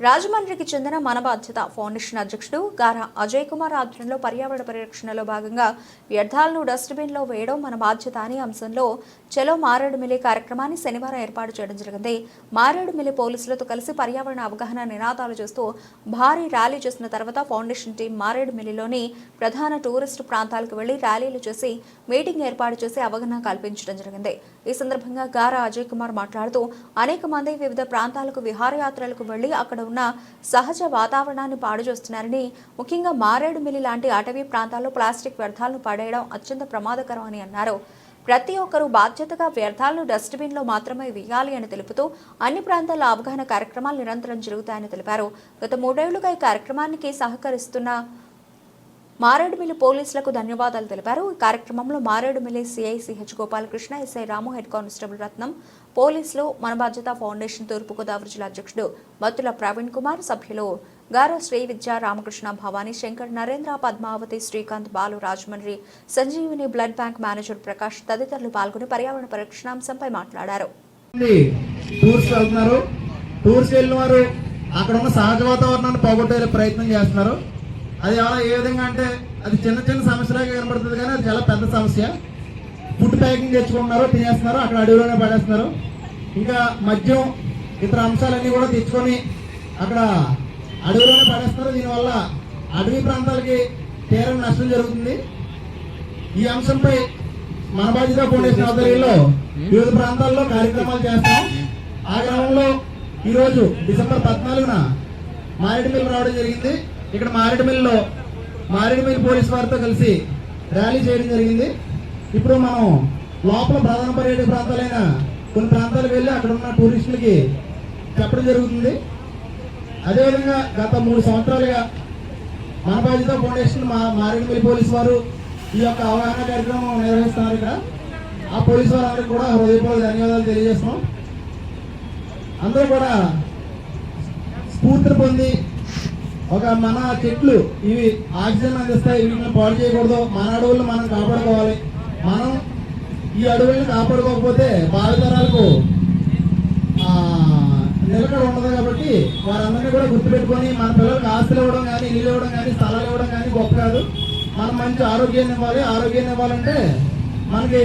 రాజమండ్రికి చెందిన మన బాధ్యత ఫౌండేషన్ అధ్యక్షుడు గారా అజయ్ కుమార్ ఆధ్వర్యంలో పర్యావరణ పరిరక్షణలో భాగంగా వ్యర్థాలను డస్ట్బిన్లో వేయడం మన బాధ్యత అనే అంశంలో చలో మారేడుమిల్లి కార్యక్రమాన్ని శనివారం ఏర్పాటు చేయడం జరిగింది. మారేడుమిల్లి పోలీసులతో కలిసి పర్యావరణ అవగాహన నినాదాలు చేస్తూ భారీ ర్యాలీ చేసిన తర్వాత ఫౌండేషన్ టీం మారేడుమిల్లిలోని ప్రధాన టూరిస్టు ప్రాంతాలకు వెళ్ళి ర్యాలీలు చేసి మీటింగ్ ఏర్పాటు చేసి అవగాహన కల్పించడం జరిగింది. ఈ సందర్భంగా గారా అజయ్ కుమార్ మాట్లాడుతూ అనేక మంది వివిధ ప్రాంతాలకు విహారయాత్రలకు వెళ్ళి అక్కడ ఉన్న సహజ వాతావరణాన్ని పాడు చేస్తున్నారని ముఖ్యంగా మారేడుమిల్లి లాంటి అటవీ ప్రాంతాల్లో ప్లాస్టిక్ వ్యర్థాలను పడేయడం అత్యంత ప్రమాదకరం అని అన్నారు. ప్రతి ఒక్కరూ బాధ్యతగా వ్యర్థాలను డస్ట్బిన్లో మాత్రమే వేయాలి అని తెలుపుతూ అన్ని ప్రాంతాల్లో అవగాహన కార్యక్రమాలు నిరంతరం జరుగుతాయని తెలిపారు. గత మూడేళ్ళుగా ఈ కార్యక్రమానికి సహకరిస్తున్న మారేడుమిల్లి పోలీసులకు ధన్యవాదాలు తెలిపారు. ఈ కార్యక్రమంలో Maredumilli CI CH Gopalakrishna SI Ramu head constable Ratnam పోలీసులు మన బాధ్యత ఫౌండేషన్ తూర్పుగోదావరి జిల్లా అధ్యక్షుడు మత్తుల ప్రవీణ్ కుమార్ సభ్యులు గారు Sri Vidya Ramakrishna Bhavani Shankar Narendra Padmavathi Srikanth Balu Rajahmundry Sanjeevini blood bank manager Prakash తదితరులు పాల్గొని పర్యావరణ పరిరక్షణాంశంపై మాట్లాడారు. టూర్స్ వెళ్తున్నారు. టూర్స్ వెళ్ళిన వారు అక్కడ ఉన్న సహజ వాతావరణాన్ని పోగొట్టే ప్రయత్నం చేస్తున్నారు. అది ఎలా ఏ విధంగా అంటే అది చిన్న చిన్న సమస్యలాగా కనబడుతుంది కానీ అది చాలా పెద్ద సమస్య. ఫుడ్ ప్యాకింగ్ తెచ్చుకుంటున్నారు తినేస్తున్నారు అక్కడ అడవిలోనే పడేస్తున్నారు. ఇంకా మద్యం ఇతర అంశాలన్నీ కూడా తెచ్చుకొని అక్కడ అడవిలోనే పడేస్తున్నారు. దీనివల్ల అడవి ప్రాంతాలకి తీరం నష్టం జరుగుతుంది. ఈ అంశంపై మన బాధ్యత ఫౌండేషన్ ఆధ్వర్యంలో వివిధ ప్రాంతాల్లో కార్యక్రమాలు చేస్తాం. ఆ గ్రామంలో ఈరోజు డిసెంబర్ పద్నాలుగున మారేడుమిల్లి రావడం జరిగింది. ఇక్కడ మారేడుమిల్లిలో మారేడుమిల్లి పోలీస్ వారితో కలిసి ర్యాలీ చేయడం జరిగింది. ఇప్పుడు మనం లోపల ప్రధాన పర్యాటక ప్రాంతాలైన కొన్ని ప్రాంతాలకు వెళ్ళి అక్కడ ఉన్న టూరిస్టులకి చెప్పడం జరుగుతుంది. అదేవిధంగా గత మూడు సంవత్సరాలుగా మన బాధ్యత ఫౌండేషన్ మా మారేడుమిల్లి పోలీస్ వారు ఈ యొక్క అవగాహన కార్యక్రమం నిర్వహిస్తున్నారు ఇక్కడ. ఆ పోలీసు వారందరికీ కూడా హృదయపూర్వక ధన్యవాదాలు తెలియజేస్తున్నాం. అందరూ కూడా స్ఫూర్తిని పొంది ఒక మన చెట్లు ఇవి ఆక్సిజన్ అందిస్తాయి వీటిని పాడు చేయకూడదు. మన అడవులను మనం కాపాడుకోవాలి. మనం ఈ అడవులను కాపాడుకోకపోతే భావితరాలకు నిలకడ ఉండదు కాబట్టి వారందరినీ కూడా గుర్తుపెట్టుకొని మన పిల్లలకు ఆస్తులు ఇవ్వడం కానీ ఇల్లు ఇవ్వడం కానీ స్థలాలు ఇవ్వడం కానీ గొప్ప కాదు. మనం మంచి ఆరోగ్యాన్ని ఇవ్వాలి. ఆరోగ్యాన్ని ఇవ్వాలంటే మనకి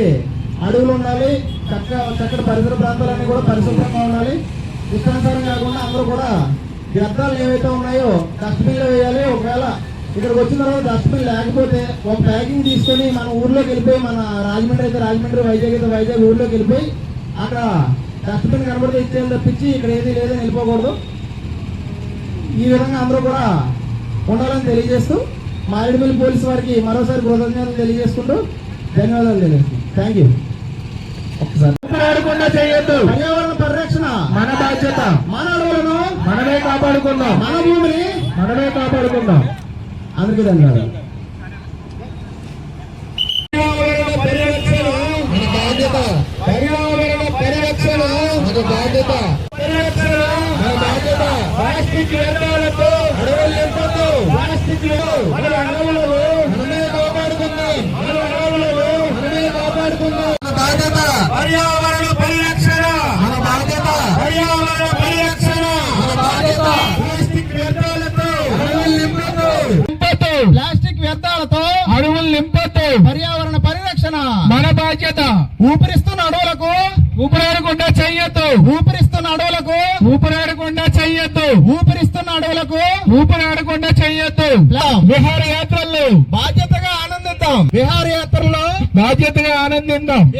అడవులు ఉండాలి చక్క చక్కటి పరిసర ప్రాంతాలన్నీ కూడా పరిశుభ్రంగా ఉండాలి. ఇష్టానుసారం కాకుండా అందరూ కూడా వ్యర్థాలు ఏవైతే ఉన్నాయో డస్ట్బిన్లో వేయాలి. ఒకవేళ ఇక్కడికి వచ్చిన తర్వాత డస్ట్బిన్ లేకపోతే ఒక ప్యాకింగ్ తీసుకొని మన ఊర్లోకి వెళ్ళిపోయి మన రాజమండ్రి అయితే రాజమండ్రి వైజాగ్ అయితే వైజాగ్ ఊర్లోకి వెళ్ళిపోయి అక్కడ డస్ట్బిన్ కనబడితే ఇచ్చేయాలి తప్పించి ఇక్కడ ఏది లేదని వెళ్ళిపోకూడదు. ఈ విధంగా అందరూ కూడా ఉండాలని తెలియజేస్తూ మారేడుమిల్లి పోలీసు వారికి మరోసారి కృతజ్ఞతలు తెలియజేసుకుంటూ ధన్యవాదాలు తెలియజేస్తున్నాం. థ్యాంక్ యూ ఒకసారి చేయొద్దు. పర్యావరణ పరిరక్షణ. మన బాధ్యత. మన అడవులను మనమే కాపాడుకుందాం. మన భూమిని మనమే కాపాడుకుందాం. అందరికీ ధన్యవాదాలు పర్యావరణ పరిరక్షణ. మన బాధ్యత. పర్యావరణ పరిరక్షణ. మన బాధ్యత. పరిరక్షణ. మన బాధ్యత. ప్లాస్టిక్ వ్యర్థాలతో అడవులు నింపొద్దు. ప్లాస్టిక్ మన అడవులలో మనమే కాపాడుకుందాం. మన అడవులలో మనమే కాపాడుకుందాం. మన బాధ్యత. పర్యావరణ పర్యావరణ. పరిరక్షణ. మన బాధ్యత. ఊపిరిస్తున్న అడవులకు. ఊపిరాడకుండా చెయ్యొద్దు. ఊపిరిస్తున్న అడవులకు. ఊపిరాడకుండా చెయ్యొద్దు. ఊపిరిస్తున్న అడవులకు. ఊపిరాడకుండా చెయ్యొద్దు. విహారయాత్రల్లో. బాధ్యతగా ఆనందిద్దాం. విహారయాత్రలో. బాధ్యతగా ఆనందిద్దాం.